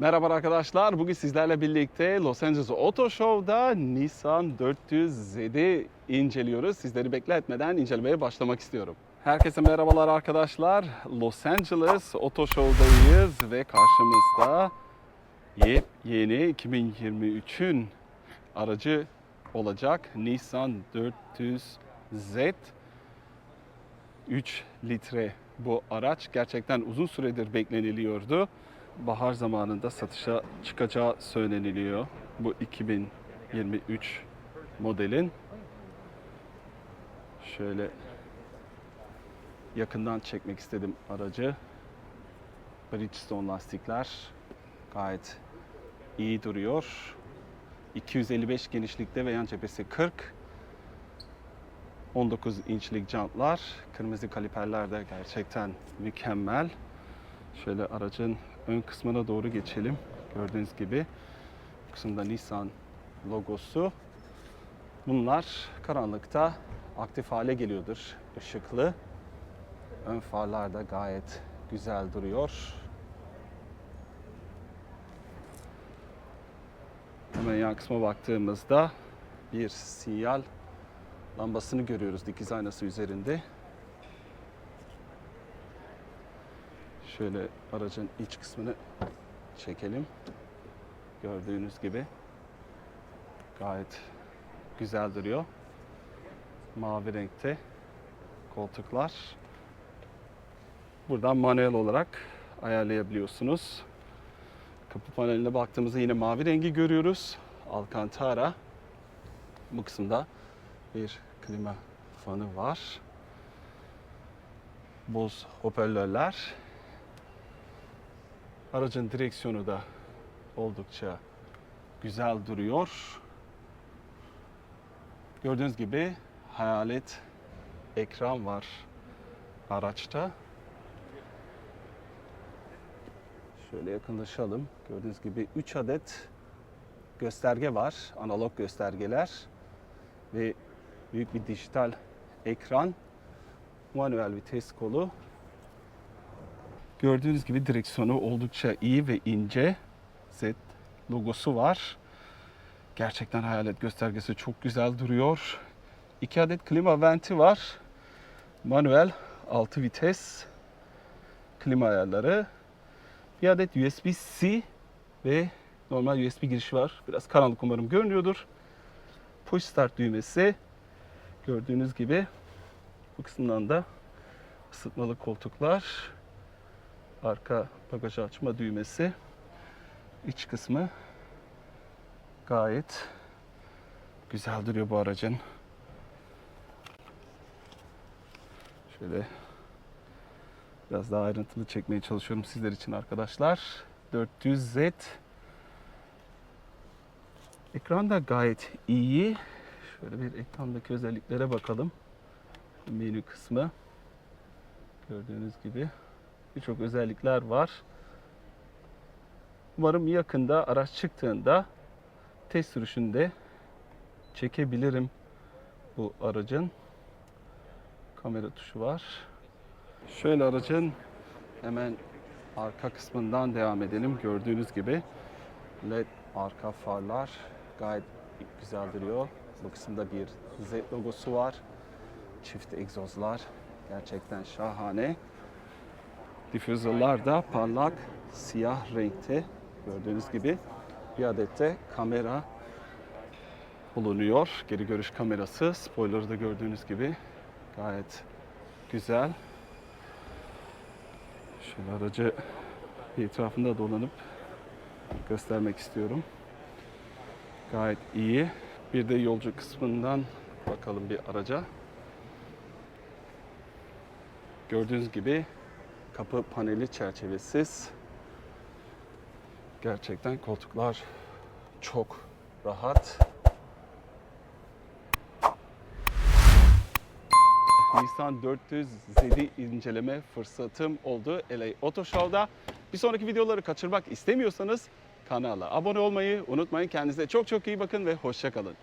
Merhaba arkadaşlar. Bugün sizlerle birlikte Los Angeles Auto Show'da Nissan 400Z'i inceliyoruz. Sizleri bekletmeden incelemeye başlamak istiyorum. Herkese merhabalar arkadaşlar. Los Angeles Auto Show'dayız ve karşımızda yeni 2023'ün aracı olacak Nissan 400Z 3 litre bu araç gerçekten uzun süredir bekleniliyordu. Bahar zamanında satışa çıkacağı söyleniliyor. Bu 2023 modelin. Şöyle yakından çekmek istedim aracı. Bridgestone lastikler gayet iyi duruyor. 255 genişlikte ve yan cephesi 40. 19 inçlik jantlar, kırmızı kaliperler de gerçekten mükemmel. Şöyle aracın ön kısmına doğru geçelim. Gördüğünüz gibi bu kısımda Nissan logosu. Bunlar karanlıkta aktif hale geliyordur. Işıklı. Ön farlar da gayet güzel duruyor. Hemen yan kısma baktığımızda bir sinyal lambasını görüyoruz dikiz aynası üzerinde. Şöyle aracın iç kısmını çekelim. Gördüğünüz gibi gayet güzel duruyor. Mavi renkte koltuklar. Buradan manuel olarak ayarlayabiliyorsunuz. Kapı paneline baktığımızda yine mavi rengi görüyoruz. Alcantara. Bu kısımda bir klima fanı var. Boz hoparlörler. Aracın direksiyonu da oldukça güzel duruyor. Gördüğünüz gibi hayalet ekran var araçta. Şöyle yakınlaşalım. Gördüğünüz gibi 3 adet gösterge var. Analog göstergeler ve büyük bir dijital ekran, manuel vites kolu. Gördüğünüz gibi direksiyonu oldukça iyi ve ince. Z logosu var. Gerçekten hayalet göstergesi çok güzel duruyor. 2 adet klima venti var. Manuel 6 vites klima ayarları. Bir adet USB-C ve normal USB girişi var. Biraz karanlık umarım görünüyordur. Push start düğmesi. Gördüğünüz gibi bu kısımdan da ısıtmalı koltuklar. Arka bagajı açma düğmesi. İç kısmı gayet güzel duruyor bu aracın. Şöyle biraz daha ayrıntılı çekmeye çalışıyorum sizler için arkadaşlar. 400Z Ekran da gayet iyi. Şöyle bir ekrandaki özelliklere bakalım. Menü kısmı. Gördüğünüz gibi birçok özellikler var. Umarım yakında araç çıktığında test sürüşünde çekebilirim bu aracın. Kamera tuşu var. Şöyle aracın hemen arka kısmından devam edelim. Gördüğünüz gibi LED arka farlar gayet güzel duruyor. Bu kısımda bir Z logosu var. Çift egzozlar gerçekten şahane. Difüzörler de parlak siyah renkte gördüğünüz gibi. Bir adet de kamera bulunuyor. Geri görüş kamerası. Spoiler'ı da gördüğünüz gibi gayet güzel. Şöyle aracı etrafında dolanıp göstermek istiyorum. Gayet iyi. Bir de yolcu kısmından bakalım bir araca. Gördüğünüz gibi kapı paneli çerçevesiz. Gerçekten koltuklar çok rahat. Nissan 400Z'i inceleme fırsatım oldu LA Auto Show'da. Bir sonraki videoları kaçırmak istemiyorsanız kanala abone olmayı unutmayın. Kendinize çok çok iyi bakın ve hoşça kalın.